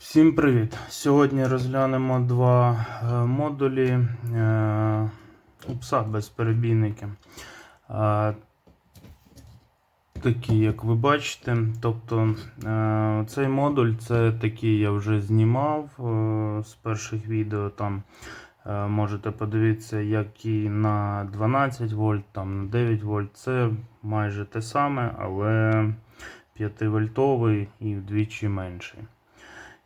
Всім привіт! Сьогодні розглянемо два е, модулі е, у пса безперебійники. Е, такі, як ви бачите. Тобто цей модуль це такий я вже знімав з перших відео. Там можете подивитися, який на 12 вольт, там на 9 вольт. Це майже те саме, але 5 вольтовий і вдвічі менший.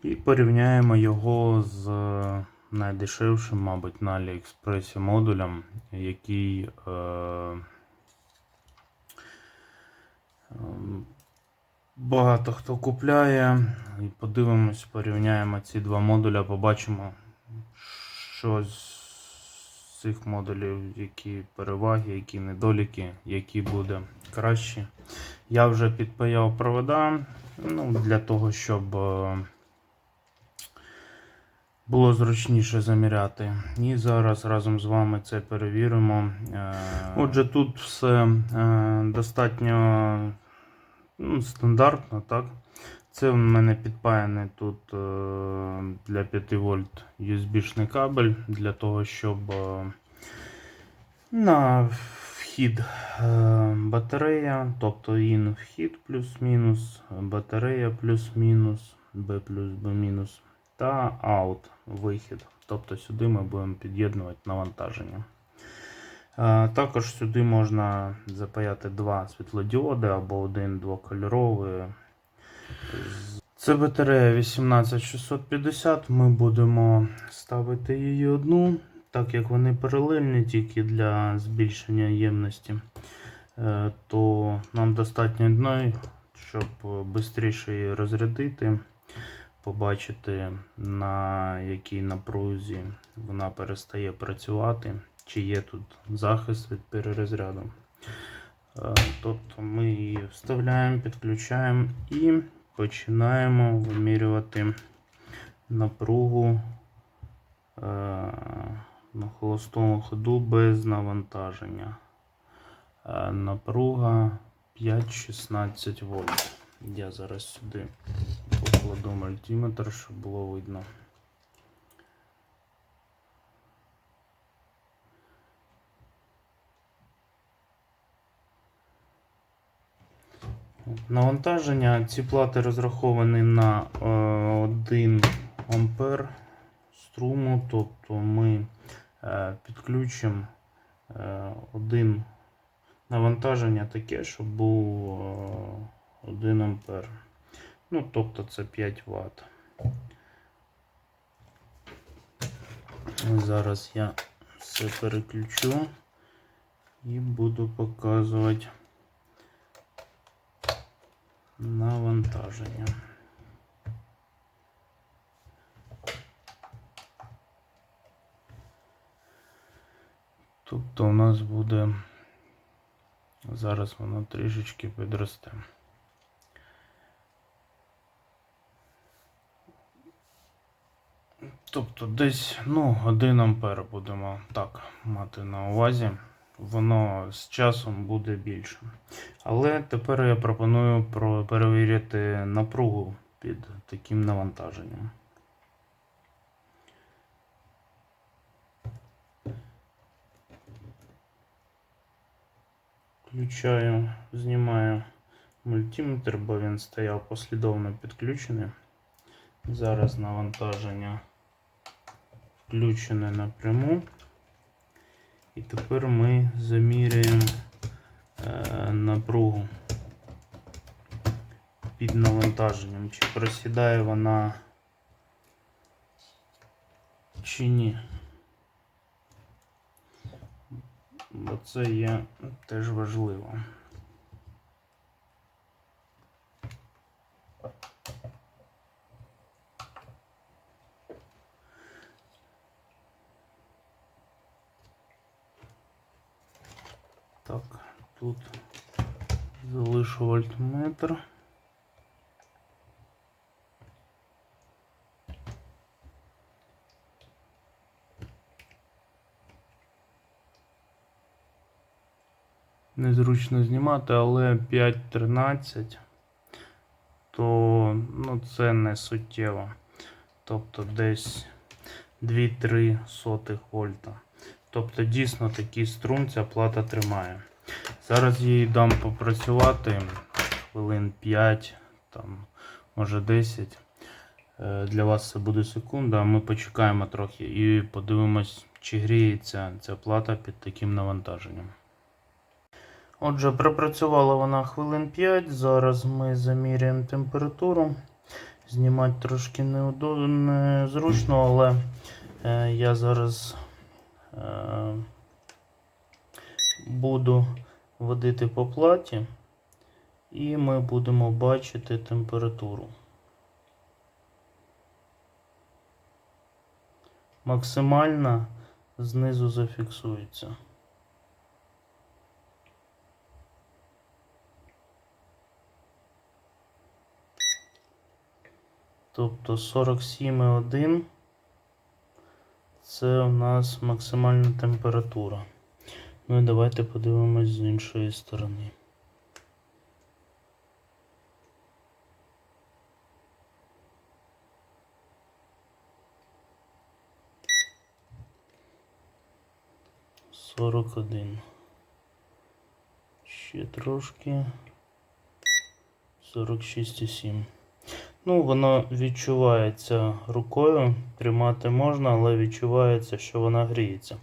І порівняємо його з е, найдешевшим, мабуть, на Аліекспресі модулем, який е, ем, багато хто купляє. І подивимось, порівняємо ці два модуля, побачимо, що з цих модулів, які переваги, які недоліки, які буде краще. Я вже підпаяв провода ну, для того, щоб. Було зручніше заміряти. І зараз разом з вами це перевіримо. Е, Отже, тут все е, достатньо ну, стандартно, так? Це в мене підпаяний тут е, для 5 вольт USB-шний кабель для того, щоб на вхід батарея, тобто ін вхід плюс-мінус, батарея плюс-мінус, B плюс B мінус та out вихід. Тобто сюди ми будемо під'єднувати навантаження. Е, Також сюди можна запаяти два світлодіоди або один двокольоровий. Це батарея 18650. Ми будемо ставити її одну, так як вони паралельні тільки для збільшення ємності, е, то нам достатньо одної, щоб швидше її розрядити побачити, на якій напрузі вона перестає працювати, чи є тут захист від перерозряду. Е, Тобто ми її вставляємо, підключаємо і починаємо вимірювати напругу е, на холостому ходу без навантаження. Е, Напруга 5-16 вольт. Я зараз сюди покладу мультиметр, щоб було видно. Навантаження. Ці плати розраховані на е, 1 ампер струму, тобто ми е, підключимо е, один навантаження таке, щоб був е, 1 ампер. Ну, тобто це 5 Вт. Зараз я все переключу і буду показувати навантаження. Тобто у нас буде зараз воно трішечки підросте. Тобто десь ну, 1 ампер будемо так мати на увазі. Воно з часом буде більше. Але тепер я пропоную перевірити напругу під таким навантаженням. Включаю, знімаю мультиметр, бо він стояв послідовно підключений. Зараз навантаження включене напряму. І тепер ми заміряємо е, напругу під навантаженням, чи просідає вона чи ні. Бо це є теж важливо. Так, тут залишу вольтметр. Незручно знімати, але 5.13, то ну, це не суттєво. тобто десь 2-3 сотих вольта. Тобто дійсно такий струм ця плата тримає. Зараз їй дам попрацювати хвилин 5, там, може 10. Е, Для вас це буде секунда, а ми почекаємо трохи і подивимось, чи гріється ця плата під таким навантаженням. Отже, пропрацювала вона хвилин 5. Зараз ми заміряємо температуру. Знімати трошки незручно, але е, я зараз е, буду водити по платі, і ми будемо бачити температуру. Максимальна знизу зафіксується. Тобто 47,1 це у нас максимальна температура. Ну і давайте подивимось з іншої сторони. Сорок один. Ще трошки. Сорок шість і сім. Ну, воно відчувається рукою, тримати можна, але відчувається, що вона гріється.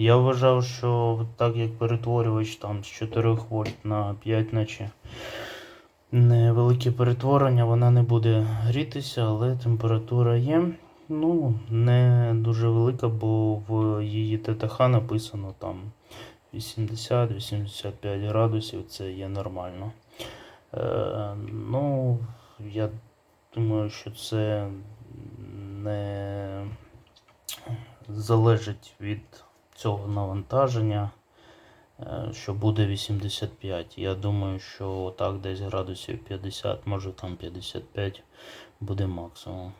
Я вважав, що так як перетворювач там з 4 вольт на 5, наче невелике перетворення, вона не буде грітися, але температура є. Ну, не дуже велика, бо в її ТТХ написано там 80-85 градусів, це є нормально. Е, ну, я Думаю, що це не залежить від цього навантаження, е, що буде 85. Я думаю, що так десь градусів 50, може там 55 буде максимум.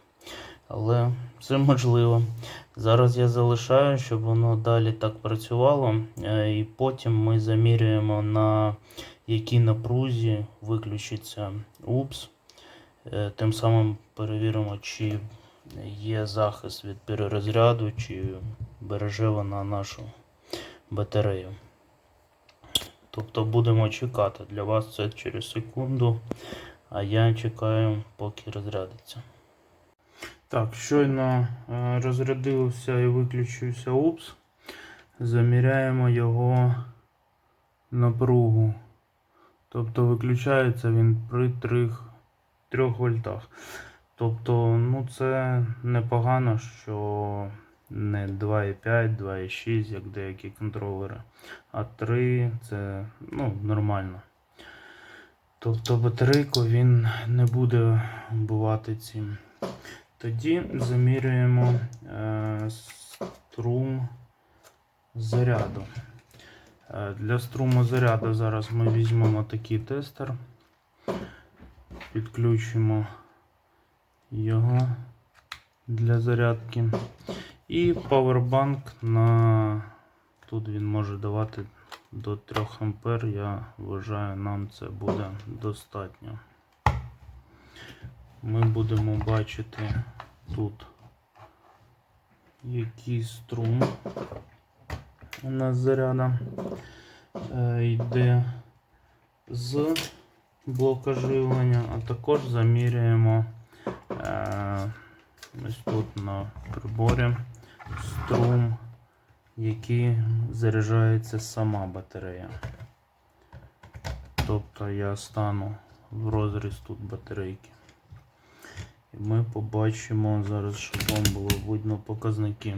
Але це можливо. Зараз я залишаю, щоб воно далі так працювало. е, І потім ми замірюємо на якій напрузі виключиться УПС. Е, Тим самим перевіримо, чи є захист від перерозряду, чи береже вона нашу батарею. Тобто будемо чекати. Для вас це через секунду, а я чекаю, поки розрядиться. Так, щойно е, розрядився і виключився УПС. Заміряємо його напругу. Тобто виключається він при 3 3 вольтах. Тобто, ну це непогано, що не 2,5, 2,6, як деякі контролери, а 3 це ну, нормально. Тобто батарейку він не буде вбивати цим. Тоді замірюємо е, струм заряду. Е, для струму заряду зараз ми візьмемо такий тестер підключимо його для зарядки. І павербанк на тут він може давати до 3 А. Я вважаю, нам це буде достатньо. Ми будемо бачити тут який струм у нас заряда е, йде з блока живлення, а також заміряємо е, ось тут на приборі струм, який заряджається сама батарея. Тобто я стану в розріз тут батарейки. І ми побачимо зараз, щоб вам було видно показники.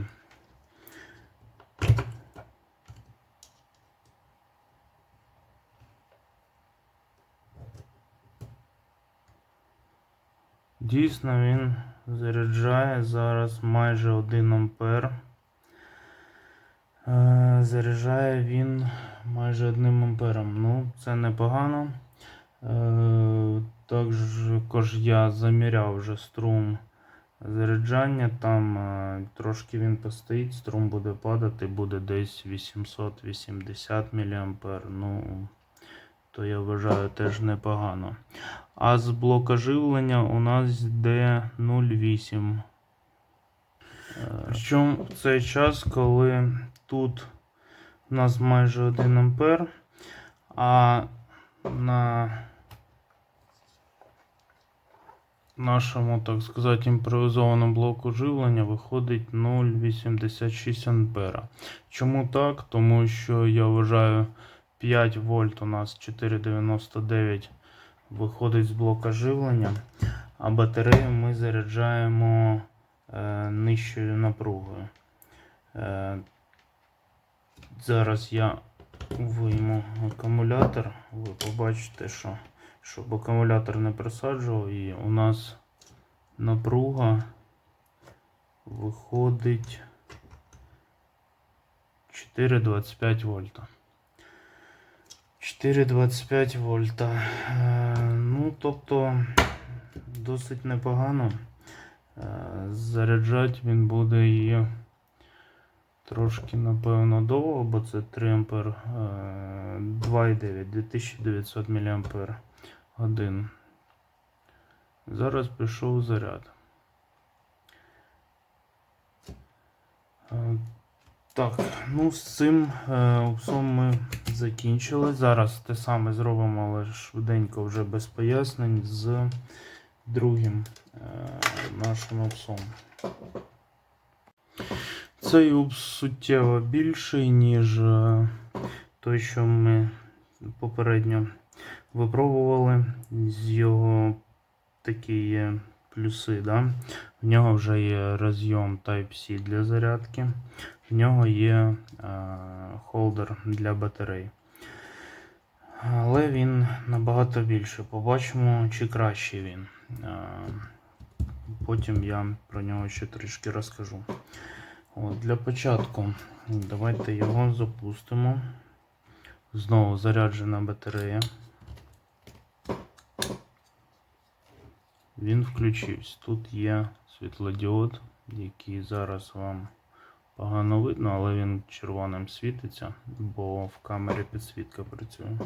Дійсно, він заряджає зараз майже 1 ампер. Е, Заряджає він майже 1 ампером. Ну, це непогано. Е, Також я заміряв вже струм заряджання. Там е, трошки він постоїть, струм буде падати, буде десь 880 мА. Ну, то я вважаю теж непогано. А з блока живлення у нас йде 0,8 Причому в цей час, коли тут у нас майже 1 ампер, а на нашому, так сказати, імпровізованому блоку живлення виходить 0,86 ампера. Чому так? Тому що я вважаю 5 вольт у нас 4,99 виходить з блока живлення, а батарею ми заряджаємо е, нижчою напругою. Е, зараз я вийму акумулятор. Ви побачите, що щоб акумулятор не просаджував, і у нас напруга виходить 4,25 вольта. 4,25 вольта. Е, ну, тобто досить непогано. Е, Заряджати він буде її трошки, напевно, довго, бо це 3 ампер, е, 2,9, 2900 мАh годин. Зараз пішов заряд. Е, Так, ну з цим е, ми закінчили. Зараз те саме зробимо, але швиденько вже без пояснень з другим е, нашим упсом. Цей упс суттєво більший, ніж е, той, що ми попередньо випробували. З його такі є плюси. Да? В нього вже є розйом Type-C для зарядки, в нього є е, холдер для батарей. Але він набагато більше. Побачимо, чи кращий він. Е, Потім я про нього ще трішки розкажу. От, для початку давайте його запустимо. Знову заряджена батарея. Він включився. Тут є світлодіод, який зараз вам погано видно, але він червоним світиться, бо в камері підсвітка працює.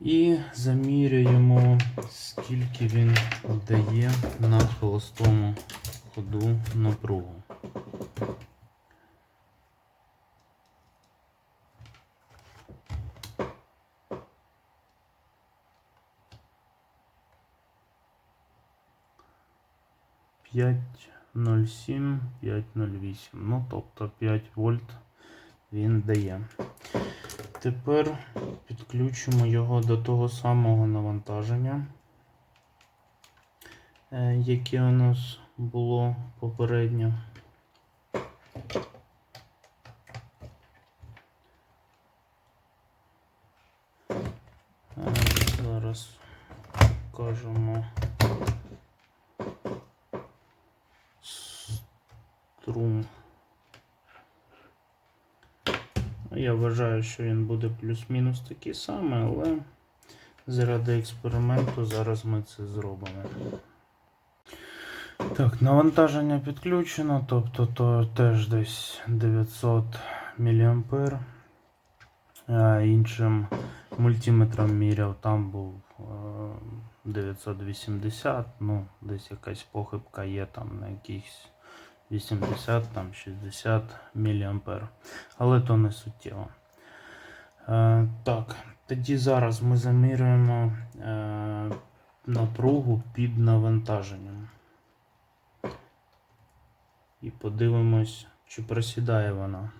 І заміряємо, скільки він дає на холостому ходу напругу. П'ять ноль сім, п'ять ноль вісім. Ну, тобто 5 вольт він дає. Тепер підключимо його до того самого навантаження, е, яке у нас було попередньо. Е, Зараз кажемо струм. Я вважаю, що він буде плюс-мінус такий самий, але заради експерименту зараз ми це зробимо. Так, навантаження підключено, тобто то теж десь 900 мА. А іншим мультиметром міряв, там був е, 980, ну, десь якась похибка є там на якихось 80, там 60 мА. Але то не суттєво. Е, так, тоді зараз ми замірюємо е, напругу під навантаженням. І подивимось, чи просідає вона.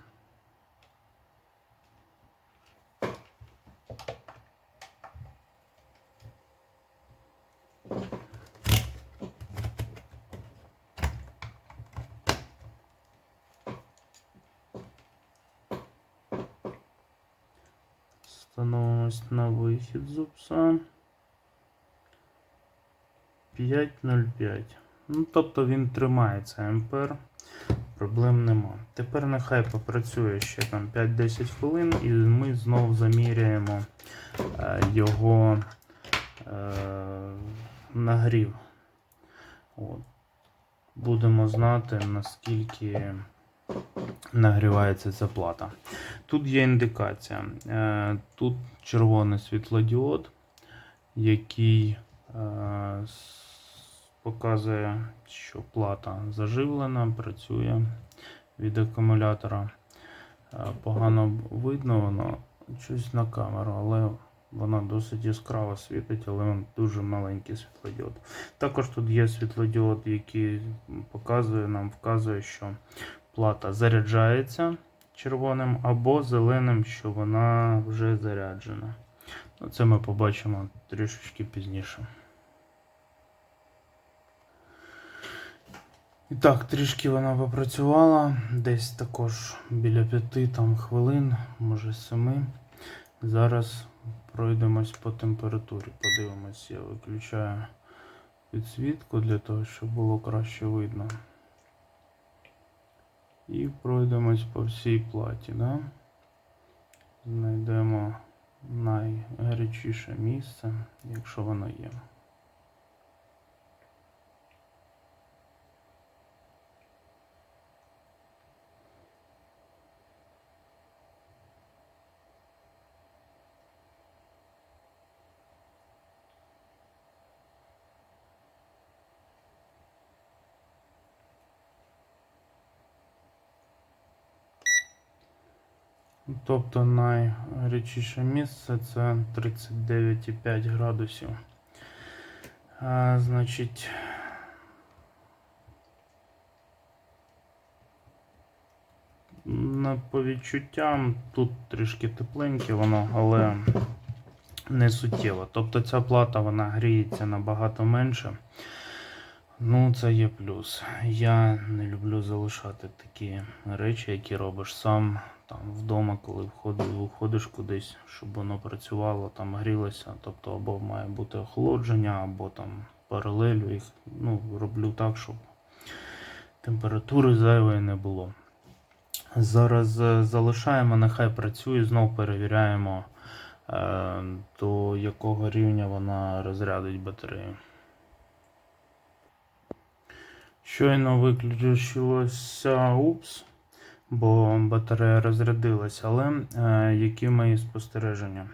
Становимось на вихід з 5.05. Ну, тобто він тримається ампер. Проблем нема. Тепер нехай попрацює ще там 5-10 хвилин і ми знову заміряємо е, його е, нагрів. От. Будемо знати, наскільки нагрівається ця плата. Тут є індикація. Е, Тут червоний світлодіод, який е, показує, що плата заживлена, працює від акумулятора. Е, Погано видно воно щось на камеру, але вона досить яскраво світить, але він дуже маленький світлодіод. Також тут є світлодіод, який показує, нам вказує, що плата заряджається червоним або зеленим, що вона вже заряджена. Ну, Це ми побачимо трішечки пізніше. І так, трішки вона попрацювала, десь також біля п'яти там хвилин, може семи. Зараз пройдемось по температурі. Подивимось, я виключаю підсвітку для того, щоб було краще видно. І пройдемось по всій платі. Да? Знайдемо найгарячіше місце, якщо воно є. Тобто найгарячіше місце це 39,5 градусів. А, значить. На, по відчуттям тут трішки тепленьке воно, але не суттєво. Тобто ця плата вона гріється набагато менше. Ну, це є плюс. Я не люблю залишати такі речі, які робиш сам там вдома, коли виходиш кудись, щоб воно працювало, там грілося. Тобто або має бути охолодження, або там паралелю їх. Ну, роблю так, щоб температури зайвої не було. Зараз е, залишаємо, нехай працює, знов перевіряємо, е, до якого рівня вона розрядить батарею. Щойно виключилося упс, бо батарея розрядилася, але е, які мої спостереження?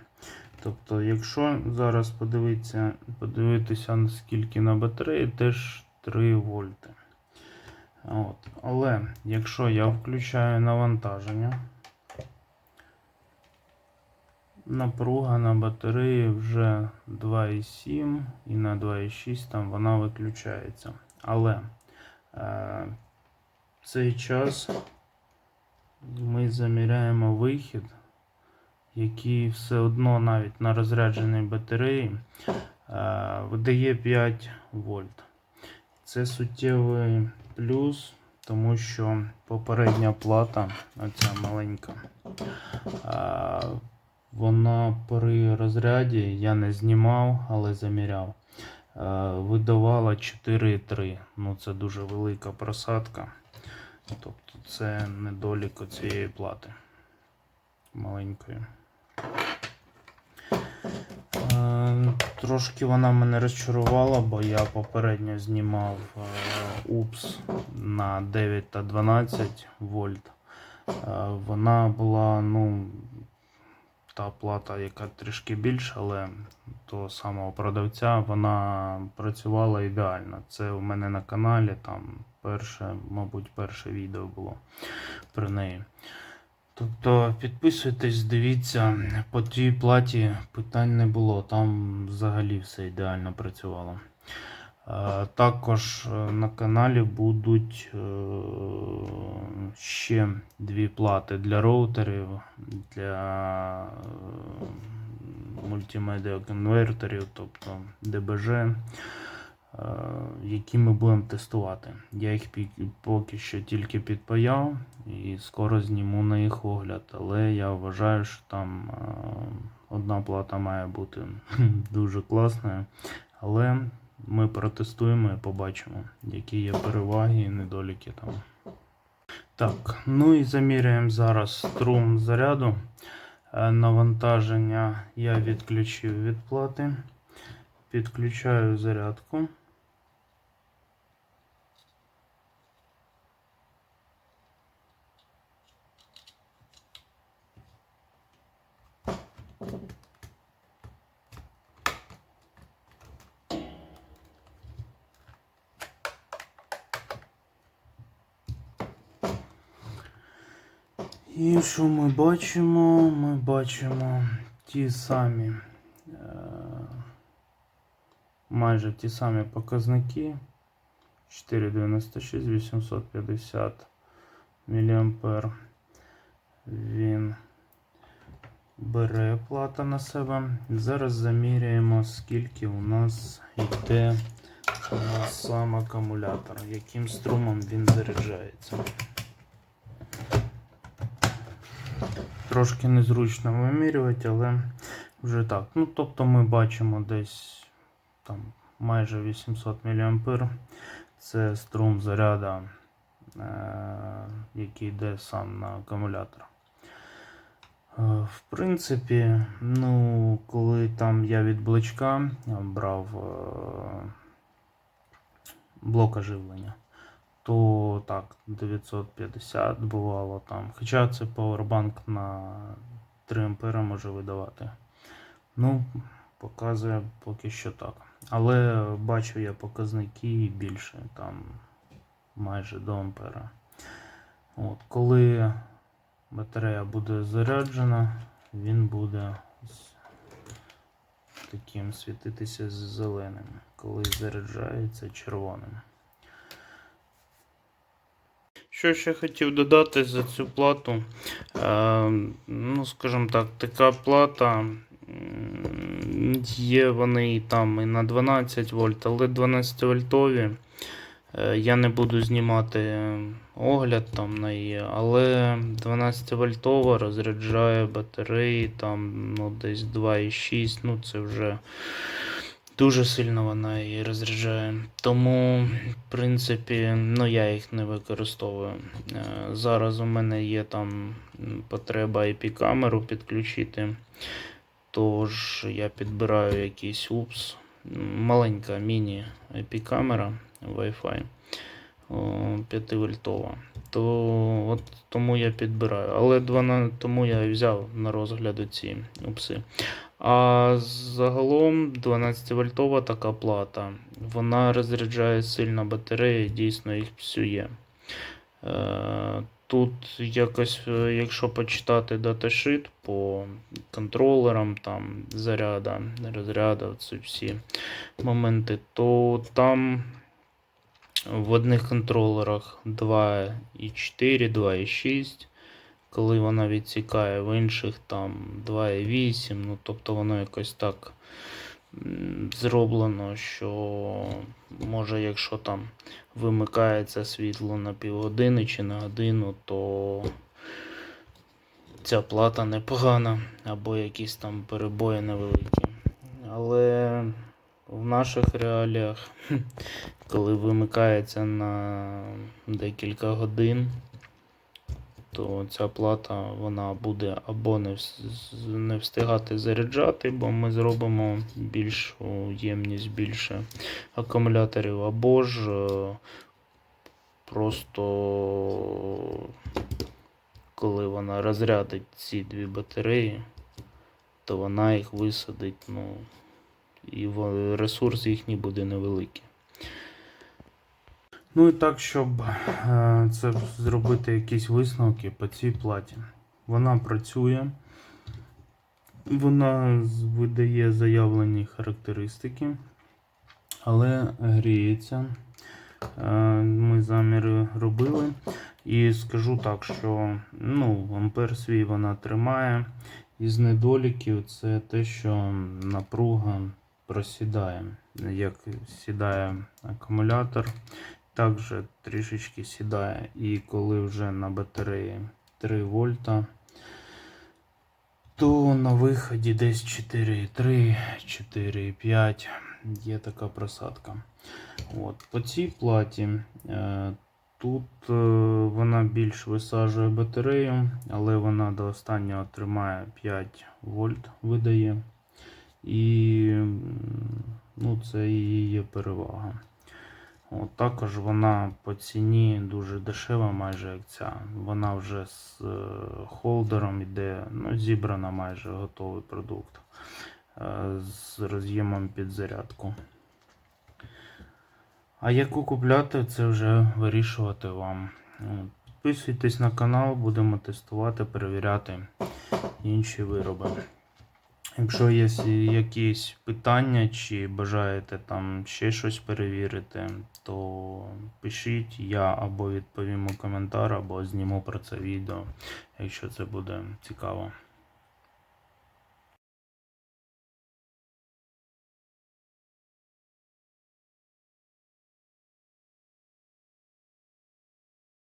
Тобто, якщо зараз подивитися, подивитися, наскільки на батареї, теж 3 вольти. От. Але якщо я включаю навантаження, напруга на батареї вже 2,7 і на 2,6 там вона виключається. Але е, цей час ми заміряємо вихід, який все одно навіть на розрядженій батареї видає 5 вольт. Це суттєвий плюс, тому що попередня плата, оця маленька, вона при розряді я не знімав, але заміряв. Е, Видавала 4,3. Ну це дуже велика просадка. Тобто це недолік цієї плати маленької. Е, Трошки вона мене розчарувала, бо я попередньо знімав е, УПС на 9 та 12 вольт. Вона була, ну, та плата, яка трішки більша, але того самого продавця вона працювала ідеально. Це у мене на каналі, там перше, мабуть, перше відео було про неї. Тобто підписуйтесь, дивіться, по тій платі питань не було, там взагалі все ідеально працювало. Е, Також е, на каналі будуть е, ще дві плати для роутерів, для мультимедіа конвертерів, тобто ДБЖ, які ми будемо тестувати. Я їх поки що тільки підпаяв і скоро зніму на їх огляд, але я вважаю, що там одна плата має бути дуже класною. Але ми протестуємо і побачимо, які є переваги і недоліки там. Так, ну і заміряємо зараз струм заряду. Е, Навантаження я відключив від плати. Підключаю зарядку. І що ми бачимо? Ми бачимо ті самі, е, майже ті самі показники. 496 850 мА. Він бере плата на себе. Зараз заміряємо, скільки у нас йде на сам акумулятор, яким струмом він заряджається. Трошки незручно вимірювати, але вже так. Ну, тобто ми бачимо десь там майже 800 мА. Це струм заряда, е, який йде сам на акумулятор. Е, В принципі, ну, коли там я від блочка брав е, блок оживлення, то так, 950 бувало там. Хоча це Powerbank на 3 ампера може видавати. Ну, показує поки що так. Але бачу я показники більше, там майже до ампера. От, коли батарея буде заряджена, він буде таким світитися зеленим. Коли заряджається червоним. Що ще хотів додати за цю плату? Е, ну, скажімо так, така плата. Є вони і там і на 12 вольт, але 12 вольтові. Е, Я не буду знімати огляд там на її, але 12 вольтова розряджає батареї там ну, десь 2,6, ну це вже дуже сильно вона її розряджає. Тому, в принципі, ну я їх не використовую. Е, Зараз у мене є там потреба IP-камеру підключити. Тож я підбираю якийсь UPS, маленька міні-IP-камера Wi-Fi 5 вольтова. То от тому я підбираю. Але 12, тому я взяв на розгляд ці упси. А загалом 12 вольтова така плата. Вона розряджає сильно батареї, дійсно їх псує. Е, Тут якось, е, якщо почитати даташит по контролерам, там заряда, розряда, це всі моменти, то там в одних контролерах 2,4, 2,6, коли вона відсікає, в інших там 2,8, ну тобто воно якось так зроблено, що може, якщо там вимикається світло на півгодини чи на годину, то ця плата непогана, або якісь там перебої невеликі. Але в наших реаліях, коли вимикається на декілька годин, то ця плата вона буде або не, встигати заряджати, бо ми зробимо більшу ємність, більше акумуляторів, або ж е, просто коли вона розрядить ці дві батареї, то вона їх висадить, ну, і ресурс їхній буде невеликий. Ну і так, щоб е, це зробити якісь висновки по цій платі. Вона працює, вона видає заявлені характеристики, але гріється. Е, Ми заміри робили. І скажу так, що ну, ампер свій вона тримає. Із недоліків це те, що напруга просідає. Як сідає акумулятор, також трішечки сідає. І коли вже на батареї 3 вольта, то на виході десь 4,3, 4,5 є така просадка. От. По цій платі е, тут е, вона більш висаджує батарею, але вона до останнього тримає 5 вольт видає. І ну, це її є перевага. От, також вона по ціні дуже дешева, майже як ця. Вона вже з е, холдером йде, ну, зібрана майже готовий продукт е, з роз'ємом під зарядку. А яку купляти, це вже вирішувати вам. Підписуйтесь на канал, будемо тестувати, перевіряти інші вироби. Якщо є якісь питання чи бажаєте там ще щось перевірити, то пишіть, я або відповім у коментар, або зніму про це відео, якщо це буде цікаво.